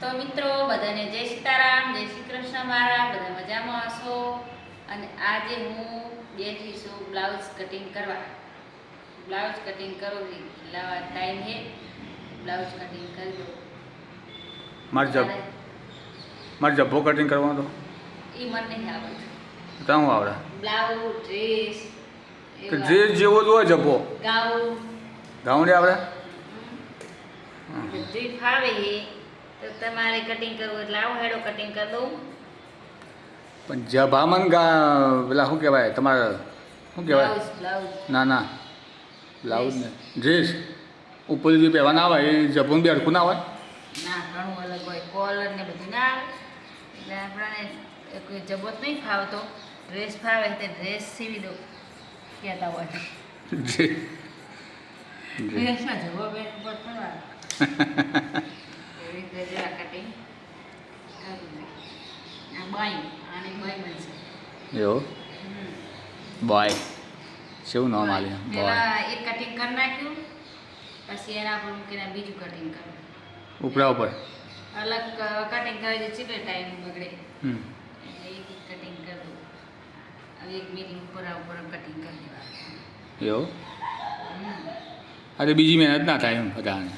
તો મિત્રો બધાને જય સીતારામ જય શ્રી કૃષ્ણ મારા બધા મજામાં હશો? અને આજે હું બેઠી છું બ્લાઉઝ કટિંગ કરવા. બ્લાઉઝ કટિંગ કરું લાવા ટાઈમ હે બ્લાઉઝ કટિંગ કરી દો મારે જબ મારે જબ્બો કટિંગ કરવાનો એ મને નહીં આવડતું. તો હું આવડે? બ્લાઉઝ ડ્રેસ તો જે જેવો જ હોય જબ્બો ગાઉન. ગાઉન આવડે? બધું ફાવે તો તમારે કટિંગ કરવું એટલે આવો હેડો કટિંગ કરી દઉં. પણ જભામન ગા પેલા શું કહેવાય તમારે શું કહેવાય? ના ના. બ્લાઉઝ ને ડ્રેસ. ઉપર જે પહેવાના આવે એ જભું બી હરખું ના હોય? ના ઘણું અલગ હોય. કોલર ને બધું ના આવે. એટલે આપણને એક જબત નહીં ફાવતો. ડ્રેસ ફાવે તે ડ્રેસ સીવી દો કહેતા હોય. ડ્રેસમાં જબો ઉપર ફરવા એવો? બોય શું નામ આલે બોય એક કટિંગ કરી નાખ્યું. પછી એના પર મૂકીને બીજું કટિંગ કર્યું. ઉપરા ઉપર? અલગ કટિંગ કરે છે ચીલે ટાઈમ બગડે. હમ. એક એક કટિંગ કરી દઉં. હવે એક મિનિટ ઉપર ઉપર કટિંગ કરી દેવા એવો? અરે બીજી મહેનત ના થાય એમ બધાને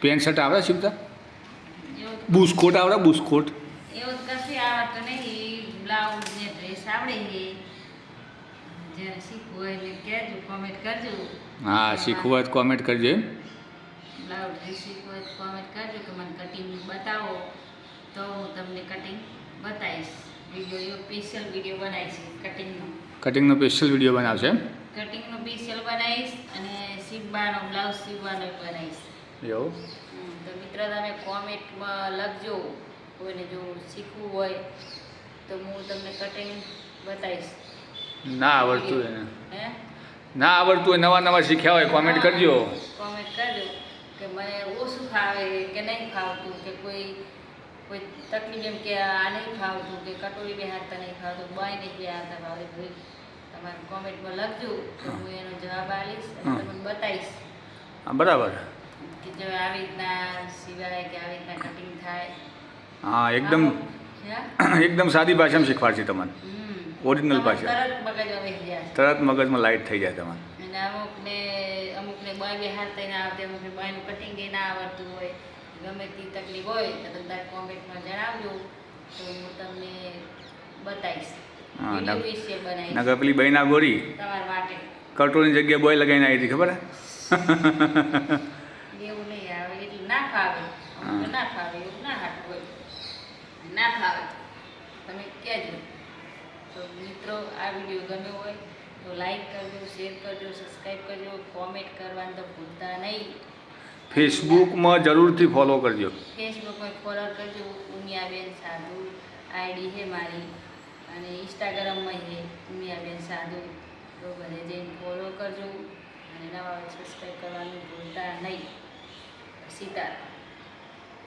પેન્ટ શર્ટ આવડે એવું બુસ્કોટ આવડે બુસ્કોટ. એવું કશું આવડતું નહીં. બ્લાઉઝ ને ડ્રેસ આવડે છે. જેને શીખવું હોય એટલે કહેજો કોમેન્ટ કરજો. હા શીખવું હોય તો કોમેન્ટ કરજો બ્લાઉઝ ડ્રેસ શીખવું હોય તો કોમેન્ટ કરજો કે મને કટિંગ બતાવો. તો હું તમને કટિંગ બતાવીશ. વીડિયો સ્પેશિયલ વીડિયો બનાવીશ કટિંગનો કટિંગનો સ્પેશિયલ વીડિયો બનાવશે કટિંગનો સ્પેશિયલ બનાવીશ અને સીવવાનો બ્લાઉઝ સીવવાનો બનાવીશ. એવું? તો મિત્રો તમે કોમેન્ટમાં લખજો. કોઈને જો શીખવું હોય તો હું તમને કટિંગ બતાવીશ. ના આવડતું એને હે? ના આવડતું હોય નવા નવા શીખ્યા હોય કોમેન્ટ કરજો. કોમેન્ટ કરજો કે મને ઓછું ફાવે કે નહીં ફાવતું કે કોઈ કોઈ તકલીફ એમ કે આ નહીં ફાવતું કે કટોરી બે હાથતા નહીં ફાવતું બાય નહીં બે હાથતા ભાઈ તમારે કોમેન્ટમાં લખજો હું. એનો જવાબ આપીશ અને તમને બતાવીશ. બરાબર. કે જો આવી રીતના સિવાય કે આવી રીતના કટિંગ હા એકદમ એકદમ સાદી ભાષામાં શીખવાડશે તમને ઓરિજિનલ ભાષા. તરત મગજમાં બેસી તરત મગજમાં લાઈટ થઈ જાય તમારે. અને અમુકને અમુકને બાય બે હાથ થઈને આવતી અમુકને બાયનું કટિંગ ના આવડતું હોય. ગમે તે તકલીફ હોય તો બધા કોમેન્ટમાં જણાવજો તો હું તમને બતાવીશ. નગર પેલી બહેના ગોરી. કટોરની જગ્યાએ બોય લગાવીને આવી હતી ખબર? એવું નહીં આવે એટલે ના ફાવે. ના ફાવે એવું ના હોય ના ફાવે તમે કહેજો. તો મિત્રો આ વીડિયો ગમ્યો હોય તો લાઈક કરજો શેર કરજો સબસ્ક્રાઈબ કરજો કોમેન્ટ કરવાનું તો ભૂલતા નહીં. ફેસબુકમાં જરૂરથી ફોલો કરજો. ફેસબુકમાં ફોલો કરજો. ઉમિયાબેન સાધુ આઈડી છે મારી અને ઇન્સ્ટાગ્રામમાં છે ઉમિયાબેન સાધુ. તો બધે જઈને ફોલો કરજો અને નવા સબસ્ક્રાઈબ કરવાનું ભૂલતા નહીં. સીતારામ